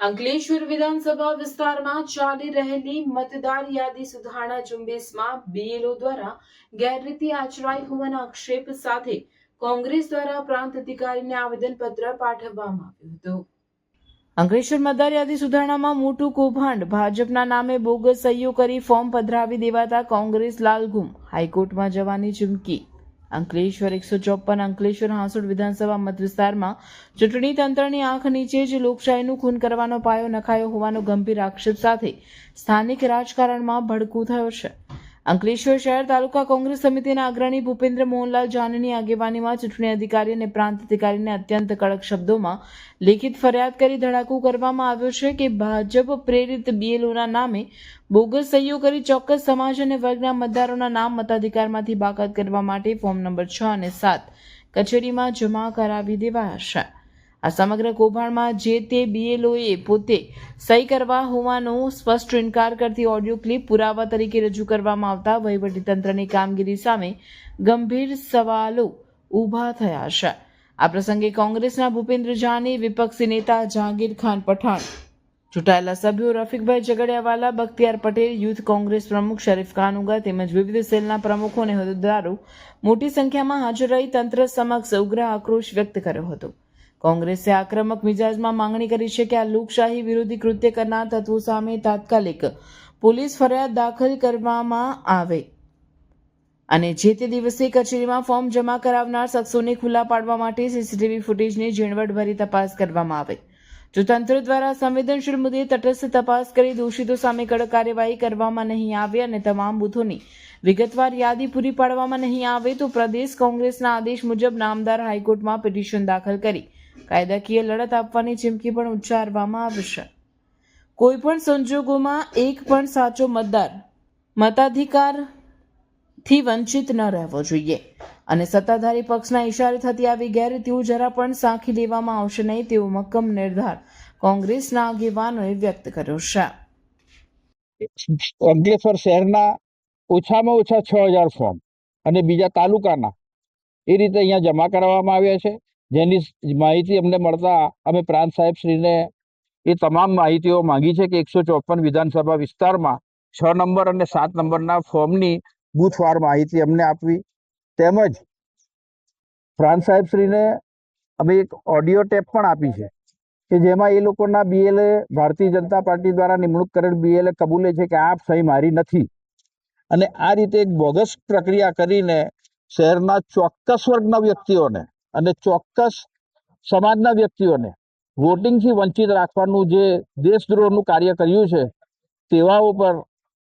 અંકલેશ્વર વિધાનસભા વિસ્તારમાં ચાલી રહેલી મતદાર યાદી સુધારણા ઝુંબેશમાં બીએલઓ દ્વારા ગેરરીતિ આચરાઈ હોવાના આક્ષેપ સાથે કોંગ્રેસ દ્વારા પ્રાંત અધિકારીને આવેદનપત્ર પાઠવવામાં આવ્યું હતું. અંકલેશ્વર મતદાર યાદી સુધારણામાં મોટું કૌભાંડ. ભાજપના નામે બોગસ સહીઓ કરી ફોર્મ પધરાવી દેવાતા કોંગ્રેસ લાલઘુમ. હાઈકોર્ટમાં જવાની ચીમકી. અંકલેશ્વર એકસો ચોપન અંકલેશ્વર હાંસોડ વિધાનસભા મતવિસ્તારમાં ચૂંટણી તંત્રની આંખ નીચે જ લોકશાહીનું ખૂન કરવાનો પાયો નખાયો હોવાનો ગંભીર આક્ષેપ સાથે સ્થાનિક રાજકારણમાં ભડકું થયો છે. અંકલેશ્વર શહેર તાલુકા કોંગ્રેસ સમિતિના અગ્રણી ભૂપેન્દ્ર મોહનલાલ જાનીની આગેવાનીમાં ચૂંટણી અધિકારી અને પ્રાંત અધિકારીને અત્યંત કડક શબ્દોમાં લેખિત ફરિયાદ કરી ધડાકો કરવામાં આવ્યો છે કે ભાજપ પ્રેરિત બીએલઓના નામે બોગસ સહીઓ કરી ચોક્કસ સમાજ અને વર્ગના મતદારોના નામ મતાધિકારમાંથી બાકાત કરવા માટે ફોર્મ નંબર છ અને સાત કચેરીમાં જમા કરાવી દેવાયા છે. આ સમગ્ર કૌભાંડમાં જે તે બીએલઓએ પોતે સહી કરવા હોવાનો સ્પષ્ટ ઇનકાર કરતી ઓડિયો ક્લિપ પુરાવા તરીકે રજૂ કરવામાં આવતા વહીવટીતંત્રની કામગીરી સામે ગંભીર સવાલો ઊભા થયા છે. આ પ્રસંગે કોંગ્રેસના ભૂપેન્દ્ર જાની, વિપક્ષી નેતા જહાંગીર ખાન પઠાણ, ચૂંટાયેલા સભ્યો રફીકભાઈ ઝઘડિયાવાલા, બખ્તિયાર પટેલ, યુથ કોંગ્રેસ પ્રમુખ શરીફ કાનુગા તેમજ વિવિધ સેલના પ્રમુખો અને હોદ્દેદારો મોટી સંખ્યામાં હાજર રહી તંત્ર સમક્ષ ઉગ્ર આક્રોશ વ્યક્ત કર્યો હતો. કોંગ્રેસે આક્રમક મિજાજમાં માંગણી કરી છે કે આ લોકશાહી વિરોધી કૃત્ય કરનાર તત્વો સામે તાત્કાલિક પોલીસ ફરિયાદ દાખલ કરવામાં આવે. અને જે તે દિવસે કચેરીમાં ફોર્મ જમા કરાવનાર શખ્સોને ખુલ્લા પાડવા માટે સીસીટીવી ફૂટેજની ઝીણવટભરી તપાસ કરવામાં આવે. જો તંત્ર દ્વારા સંવેદનશીલ મુદ્દે તટસ્થ તપાસ કરી દોષિતો સામે કડક કાર્યવાહી કરવામાં નહીં આવે અને તમામ બૂથોની વિગતવાર યાદી પૂરી પાડવામાં નહીં આવે તો પ્રદેશ કોંગ્રેસના આદેશ મુજબ નામદાર હાઈકોર્ટમાં પિટિશન દાખલ કરી કાયદાકીય લડત આપવાની ચીમકી પણ ઉચ્ચારવામાં આવશે કોઈ પણ સંજોગોમાં એક પણ સાચો મતદાર મતાધિકારથી વંચિત ન રહેવો જોઈએ અને સત્તાધારી પક્ષના ઇશારે થતી આવી ગેરરીતિઓ જરા પણ સાંખી લેવામાં આવશે નહીં તેવો મક્કમ નિર્ધાર કોંગ્રેસના આગેવાનોએ વ્યક્ત કર્યો છે. અંકલેશ્વર શહેરના ઓછામાં ઓછા છ હજાર ફોર્મ અને બીજા તાલુકાના એ રીતે અહીંયા જમા કરાવવામાં આવ્યા છે. જેની માહિતી અમને મળતા અમે પ્રાંત સાહેબશ્રીને એ તમામ માહિતીઓ માંગી છે કે એકસો ચોપન વિધાનસભા વિસ્તારમાં છ નંબર અને સાત નંબરના ફોર્મની બૂથવાર માહિતી અમને આપવી. તેમજ પ્રાંત સાહેબશ્રીને અમે એક ઓડિયો ટેપ પણ આપી છે કે જેમાં એ લોકોના બીએલએ ભારતીય જનતા પાર્ટી દ્વારા નિમણૂક કરેલ બીએલએ કબૂલે છે કે આ સહી મારી નથી. અને આ રીતે એક બોગસ પ્રક્રિયા કરીને શહેરના ચોક્કસ વર્ગના વ્યક્તિઓને અને ચોક્કસ સમાજના વ્યક્તિઓને વોટિંગથી વંચિત રાખવાનું જે દેશદ્રોહનું કાર્ય કર્યું છે તેવાઓ પર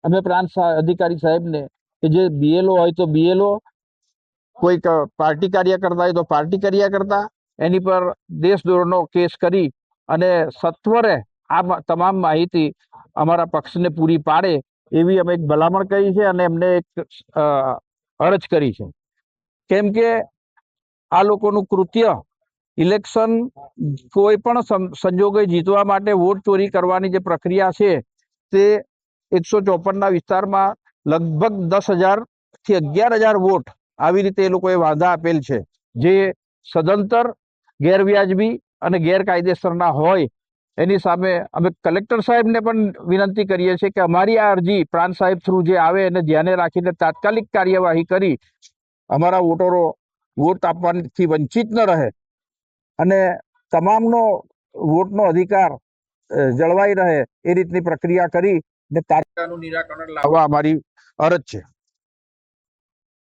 અમે પ્રાંત અધિકારી સાહેબને કે જે બીએલઓ હોય તો બીએલઓ કોઈક પાર્ટી કાર્ય કરતા હોય તો પાર્ટી કાર્ય કરતા, એની પર દેશદ્રોહનો કેસ કરી અને સત્વરે આ તમામ માહિતી અમારા પક્ષને પૂરી પાડે એવી અમે એક ભલામણ કરી છે અને એમને એક અરજ કરી છે. કેમ કે આ લોકોનું કૃત્ય ઇલેક્શન કોઈ પણ સંજોગે જીતવા માટે વોટ ચોરી કરવાની જે પ્રક્રિયા છે, તે એકસો ચોપનના વિસ્તારમાં લગભગ દસ હજારથી અગિયાર હજાર વોટ આવી રીતે એ લોકોએ વાંધા આપેલ છે. જે સદંતર ગેરવ્યાજબી અને ગેરકાયદેસરના હોય, એની સામે અમે કલેક્ટર સાહેબને પણ વિનંતી કરીએ છીએ કે અમારી આ અરજી પ્રાંત સાહેબ થ્રુ જે આવે એને ધ્યાને રાખીને તાત્કાલિક કાર્યવાહી કરી. અમારા વોટરો વોટ આપવાથી વંચિત ન રહે. અને તમામનો વોટનો અધિકાર જળવાઈ રહે એ રીતની પ્રક્રિયા કરી ને તાત્કાલિક નિરાકરણ લાવવા અમારી અરજ છે.